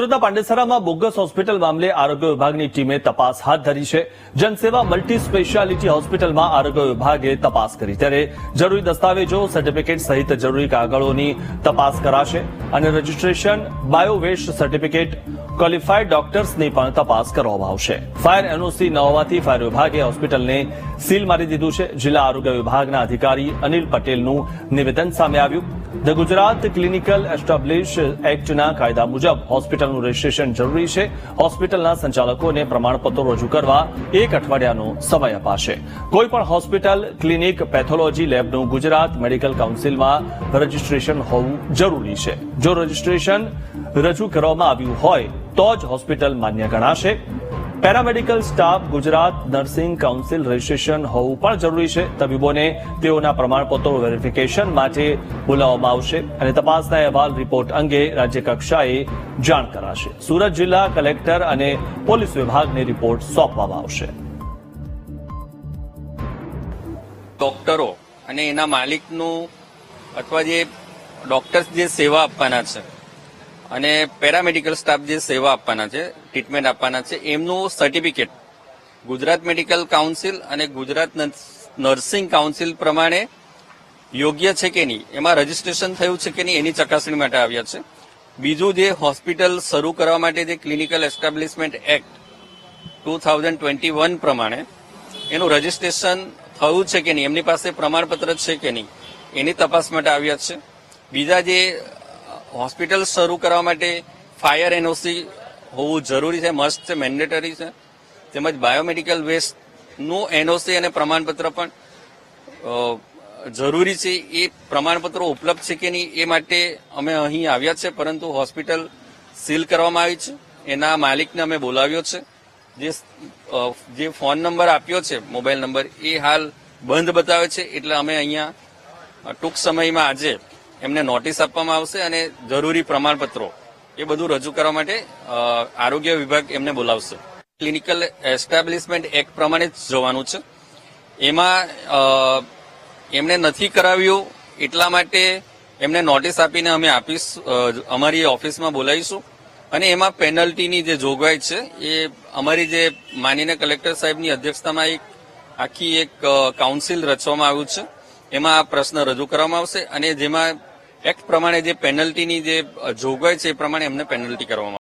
સુરતના પાંડેસરામાં bogus hospital મામલે આરોગ્ય વિભાગની ટીમે તપાસ હાથ ધરી છે. જનસેવા મલ્ટી સ્પેશિયાલિટી હોસ્પિટલમાં આરોગ્ય વિભાગે તપાસ કરી. ત્યારે જરૂરી દસ્તાવેજો, સર્ટિફિકેટ સહિત જરૂરી કાગળોની તપાસ કરાશે અને રજીસ્ટ્રેશન બાયોવેસ્ટ સર્ટિફિકેટ ક્વોલિફાઈડ ડોક્ટર્સની પણ તપાસ કરવામાં આવશે. ફાયર એનઓસી ન હોવાથી ફાયર વિભાગે હોસ્પિટલને સીલ મારી દીધું છે. જિલ્લા આરોગ્ય વિભાગના અધિકારી અનિલ પટેલનું નિવેદન સામે આવ્યું. ધ ગુજરાત ક્લિનિકલ એસ્ટાબ્લિશ એક્ટના કાયદા મુજબ હોસ્પિટલનું રજીસ્ટ્રેશન જરૂરી છે. હોસ્પિટલના સંચાલકોને પ્રમાણપત્રો રજૂ કરવા એક અઠવાડિયાનો સમય અપાશે. કોઈપણ હોસ્પિટલ, ક્લિનિક, પેથોલોજી લેબનું ગુજરાત મેડિકલ કાઉન્સિલમાં રજીસ્ટ્રેશન હોવું જરૂરી છે. જો રજીસ્ટ્રેશન રજૂ કરવામાં આવ્યું હોય તો જ હોસ્પિટલ માન્ય ગણાશે. Paramedical staff Gujarat nursing council registration હોવું પણ જરૂરી છે. તબીબોને તેઓના પ્રમાણપત્રો વેરિફિકેશન માટે બોલાવવામાં આવશે અને તપાસના અહેવાલ રિપોર્ટ અંગે રાજ્ય કક્ષાએ જાણ કરાશે. સુરત જિલ્લા કલેક્ટર અને પોલીસ વિભાગને રિપોર્ટ સોંપવામાં આવશે. ડોક્ટરો અને એના માલિકનું અથવા જે ડોક્ટર્સ જે સેવા આપવાના છે અને પેરામેડિકલ સ્ટાફ જે સેવા આપવાના છે ટ્રીટમેન્ટ આપવાના છે, એમનું સર્ટિફિકેટ ગુજરાત મેડિકલ કાઉન્સિલ અને ગુજરાત નર્સિંગ કાઉન્સિલ પ્રમાણે યોગ્ય છે કે નહીં? એમાં રજીસ્ટ્રેશન થયું છે કે નહીં એની ચકાસણી માટે આવ્યા છે. બીજું જે હોસ્પિટલ શરૂ કરવા માટે જે clinical establishment act two thousand twenty one પ્રમાણે એનું રજીસ્ટ્રેશન થયું છે કે નહીં? એમની પાસે પ્રમાણપત્ર છે કે નહીં? એની તપાસ માટે આવ્યા છે. બીજા જે હોસ્પિટલ શરૂ કરવા માટે ફાયર એનઓસી હોવું જરૂરી છે મસ્ટ છે મેન્ડેટરી છે. તેમજ બાયોમેડિકલ વેસ્ટનું એનઓસી અને પ્રમાણપત્ર પણ જરૂરી છે. એ પ્રમાણપત્રો ઉપલબ્ધ છે કે નહીં એ માટે અમે અહીં આવ્યા છે, પરંતુ હોસ્પિટલ સીલ કરવામાં આવી છે. એના માલિકને અમે બોલાવ્યો છે. જે જે ફોન નંબર આપ્યો છે, મોબાઈલ નંબર, એ હાલ બંધ બતાવે છે. એટલે અમે અહીંયા ટૂંક સમયમાં આજે એમને નોટિસ આપવામાં આવશે અને જરૂરી પ્રમાણપત્રો એ બધું રજૂ કરવા માટે આરોગ્ય વિભાગ એમને બોલાવશે. ક્લિનિકલ એસ્ટાબ્લિશમેન્ટ એક્ટ પ્રમાણે જ જવાનું છે. એમાં એમને નથી કરાવ્યું એટલા માટે એમને નોટિસ આપીને અમે આપીશ અમારી ઓફિસમાં બોલાવીશું. અને એમાં પેનલ્ટીની જે જોગવાઈ છે એ અમારી જે માનીને કલેક્ટર સાહેબની અધ્યક્ષતામાં એક આખી એક કાઉન્સિલ રચવામાં આવ્યું છે. એમાં આ પ્રશ્ન રજૂ કરવામાં આવશે અને જેમાં એક્ટ પ્રમાણે જે પેનલ્ટીની જે જોગવાઈ છે એ પ્રમાણે એમને પેનલ્ટી કરવામાં